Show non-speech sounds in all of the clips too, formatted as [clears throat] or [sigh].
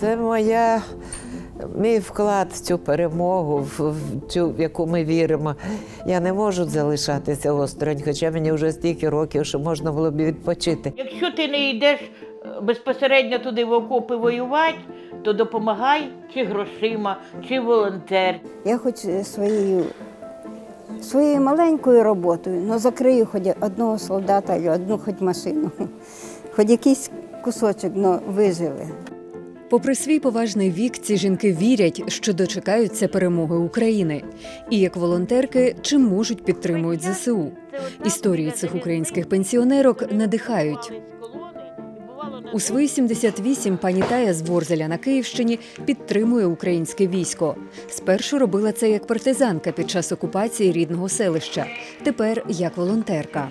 Це моя мій вклад в цю перемогу, в, цю, в яку ми віримо. Я не можу залишатися осторонь, хоча мені вже стільки років, що можна було б відпочити. Якщо ти не йдеш е, безпосередньо туди в окопи воювати, то допомагай чи грошима, чи волонтер. Я хоч своєю, своєю маленькою роботою, але закрию хоч одного солдата одну хоч машину, хоч якийсь кусочок, але вижили. Попри свій поважний вік, ці жінки вірять, що дочекаються перемоги України, і як волонтерки чим можуть підтримують ЗСУ. Історії цих українських пенсіонерок надихають. У свої 78 пані Тая з Ворзеля на Київщині підтримує українське військо. Спершу робила це як партизанка під час окупації рідного селища. Тепер як волонтерка.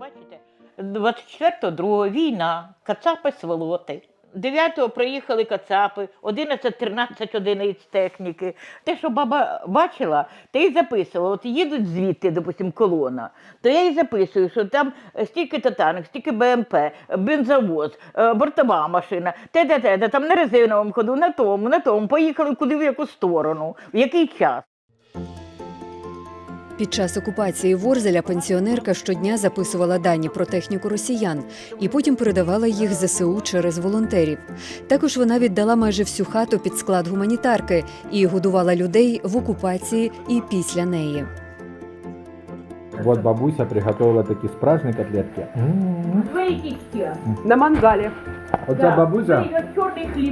Бачите, 24-го другого війна, кацапи сволоти. 9-го приїхали кацапи, 11-13 одиниць техніки. Те, що баба бачила, те й записувала. От їдуть звідти, допустим, колона, то я їй записую, що там стільки танок, стільки БМП, бензовоз, е, бортова машина, те, те, те, те, там на резиновому ходу, на тому, на тому, поїхали куди в яку сторону, в який час. Під час окупації Ворзеля пенсіонерка щодня записувала дані про техніку росіян і потім передавала їх ЗСУ через волонтерів. Також вона віддала майже всю хату під склад гуманітарки і годувала людей в окупації і після неї. Вот бабуся приготувала такі справжні котлетки. На мангале. Оця бабуся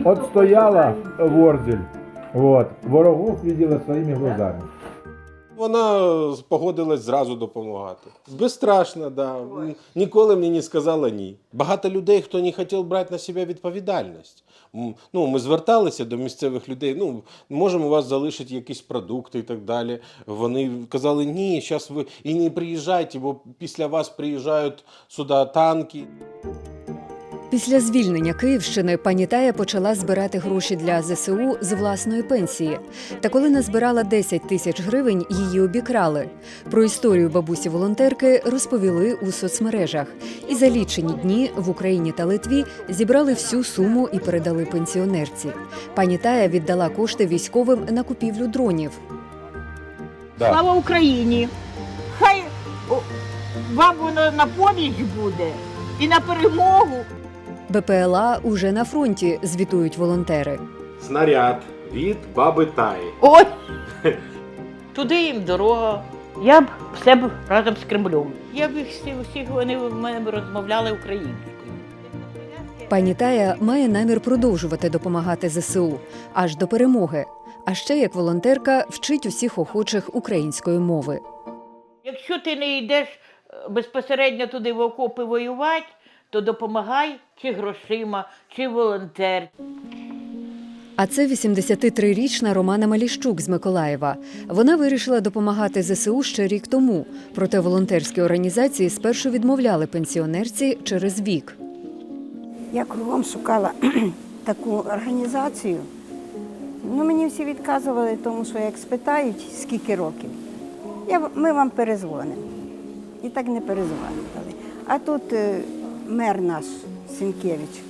от стояла ворзель. Вот. Ворогов видела своїми глазами. Вона погодилась зразу допомагати. Безстрашно, да. Ніколи мені не сказала ні. Багато людей, хто не хотів брати на себе відповідальність. Ну, ми зверталися до місцевих людей. Ну, можемо у вас залишити якісь продукти і так далі. Вони казали, ні, зараз ви і не приїжджайте, бо після вас приїжджають сюди танки. Після звільнення Київщини пані Тая почала збирати гроші для ЗСУ з власної пенсії. Та коли назбирала 10 тисяч гривень, її обікрали. Про історію бабусі волонтерки розповіли у соцмережах. І за лічені дні в Україні та Литві зібрали всю суму і передали пенсіонерці. Пані Тая віддала кошти військовим на купівлю дронів. Да. Слава Україні! Хай вам воно на поміч буде і на перемогу. БПЛА уже на фронті, звітують волонтери. Снаряд від баби Таї. Ой! [laughs] Туди їм дорога. Я б все б разом з Кремлем. Я б їх всі, всіх вони в мене б розмовляли українською. Пані Тая має намір продовжувати допомагати ЗСУ аж до перемоги. А ще як волонтерка вчить усіх охочих української мови. Якщо ти не йдеш е, безпосередньо туди в окопи воювати, то допомагай чи грошима, чи волонтер. А це 83-річна Романа Маліщук з Миколаєва. Вона вирішила допомагати ЗСУ ще рік тому. Проте волонтерські організації спершу відмовляли пенсіонерці через вік. Я кругом шукала [clears throat] таку організацію. Ну, мені всі відказували, тому що як спитають, скільки років, я, в- ми вам перезвонимо. І так не перезвонили. А тут е, мер наш Сінкевич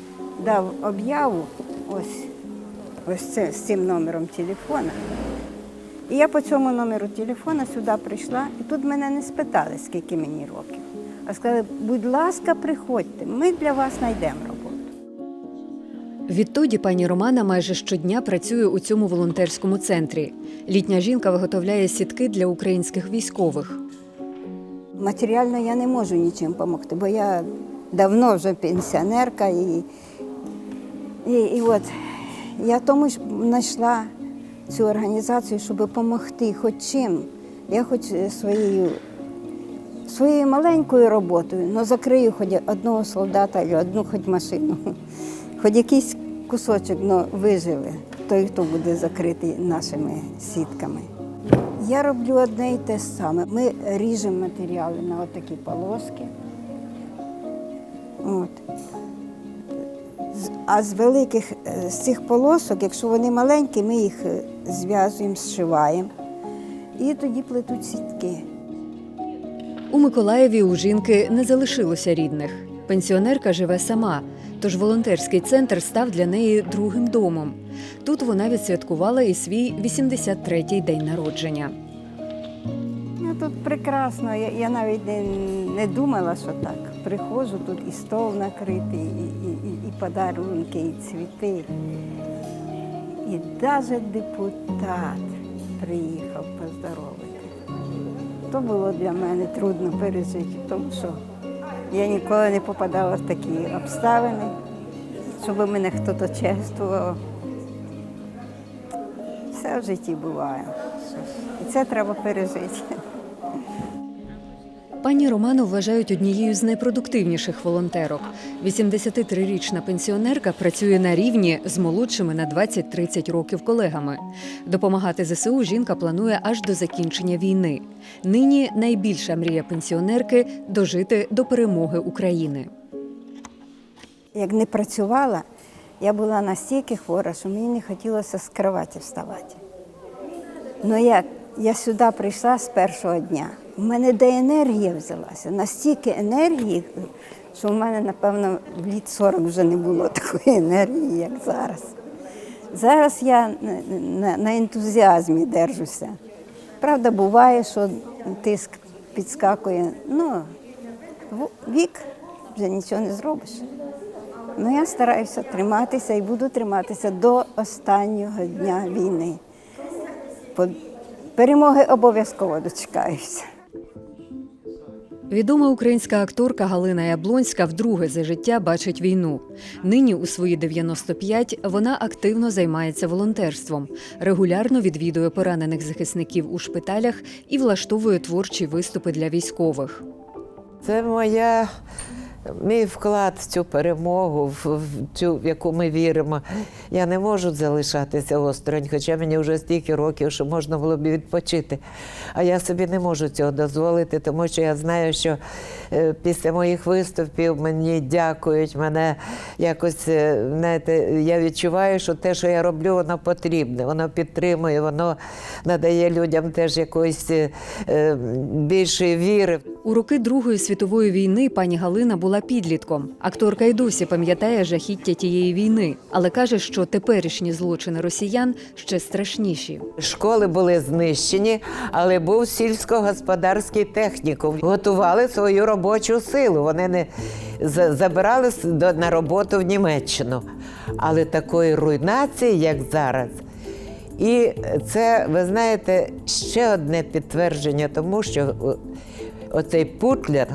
дав об'яву ось, ось це, з цим номером телефона. І я по цьому номеру телефона сюди прийшла, і тут мене не спитали, скільки мені років. А сказали, будь ласка, приходьте, ми для вас знайдемо роботу. Відтоді пані Романа майже щодня працює у цьому волонтерському центрі. Літня жінка виготовляє сітки для українських військових. Матеріально я не можу нічим допомогти, бо я давно вже пенсіонерка і, і, і от я тому ж знайшла цю організацію, щоб допомогти хоч чим. Я хоч своєю, своєю маленькою роботою, але закрию хоч одного солдата або одну хоч машину, [laughs] хоч якийсь кусочок, але виживе той, хто буде закритий нашими сітками. Я роблю одне і те саме. Ми ріжемо матеріали на отакі полоски. От. А з великих е, з цих полосок, якщо вони маленькі, ми їх е, зв'язуємо, зшиваємо. І тоді плетуть сітки. У Миколаєві у жінки не залишилося рідних. Пенсіонерка живе сама. Тож волонтерський центр став для неї другим домом. Тут вона відсвяткувала і свій 83-й день народження. Тут прекрасно. Я, я навіть не, не думала, що так. Приходжу, тут і стол накритий, і, і, і подарунки, і цвіти. І навіть депутат приїхав поздоровити. То було для мене трудно пережити, тому що я ніколи не попадала в такі обставини, щоб мене хтось чествував. Все в житті буває. І це треба пережити. Пані Роману вважають однією з найпродуктивніших волонтерок. 83-річна пенсіонерка працює на рівні з молодшими на 20-30 років колегами. Допомагати ЗСУ жінка планує аж до закінчення війни. Нині найбільша мрія пенсіонерки дожити до перемоги України. Як не працювала, я була настільки хвора, що мені не хотілося з кроваті вставати. Ну як я сюди прийшла з першого дня, у мене де енергія взялася, настільки енергії, що в мене, напевно, в літ 40 вже не було такої енергії, як зараз. Зараз я на, ентузіазмі держуся. Правда, буває, що тиск підскакує. Ну, вік вже нічого не зробиш. Ну, я стараюся триматися і буду триматися до останнього дня війни. Перемоги обов'язково дочекаюся. Відома українська акторка Галина Яблонська вдруге за життя бачить війну. Нині у свої 95 вона активно займається волонтерством, регулярно відвідує поранених захисників у шпиталях і влаштовує творчі виступи для військових. Це моя. Мій вклад в цю перемогу, в, цю, в яку ми віримо. Я не можу залишатися осторонь, хоча мені вже стільки років, що можна було б відпочити. А я собі не можу цього дозволити, тому що я знаю, що е, після моїх виступів мені дякують, мене якось, е, знаєте, я відчуваю, що те, що я роблю, воно потрібне, воно підтримує, воно надає людям теж якоїсь е, більшої віри. У роки Другої світової війни пані Галина була підлітком. Акторка й досі пам'ятає жахіття тієї війни, але каже, що теперішні злочини росіян ще страшніші. Школи були знищені, але був сільськогосподарський технікум. Готували свою робочу силу. Вони не забирали на роботу в Німеччину. Але такої руйнації, як зараз. І це, ви знаєте, ще одне підтвердження тому, що о, оцей Путлер,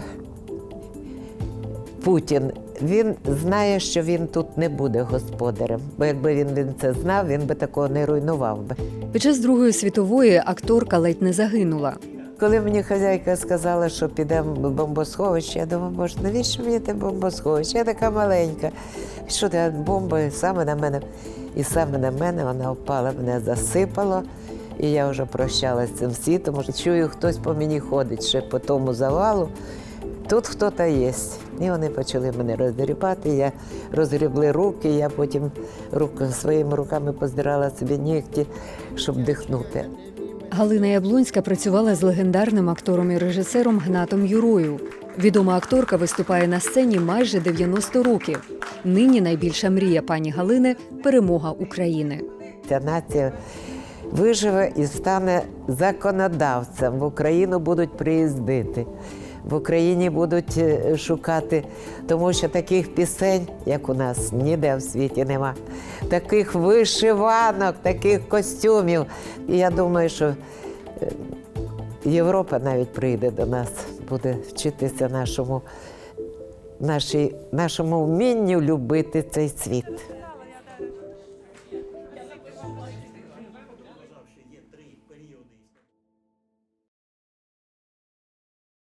Путін, він знає, що він тут не буде господарем. Бо якби він, він це знав, він би такого не руйнував би. Під час Другої світової акторка ледь не загинула. Коли мені хазяйка сказала, що підемо в бомбосховище, я думаю, боже, навіщо мені те бомбосховище? Я така маленька. Що ти бомба саме на мене? І саме на мене вона впала, мене засипало. І я вже прощалася з цим світом. Може, Чую, хтось по мені ходить ще по тому завалу. Тут хтось є. І вони почали мене розгрібати. Я розгрібли руки, я потім рук, своїми руками поздирала собі нігті, щоб дихнути. Галина Яблунська працювала з легендарним актором і режисером Гнатом Юрою. Відома акторка виступає на сцені майже 90 років. Нині найбільша мрія пані Галини перемога України. Ця нація виживе і стане законодавцем. В Україну будуть приїздити. В Україні будуть е, шукати, тому що таких пісень, як у нас, ніде в світі нема. Таких вишиванок, таких костюмів. І я думаю, що е, Європа навіть прийде до нас, буде вчитися нашому, нашій, нашому вмінню любити цей світ.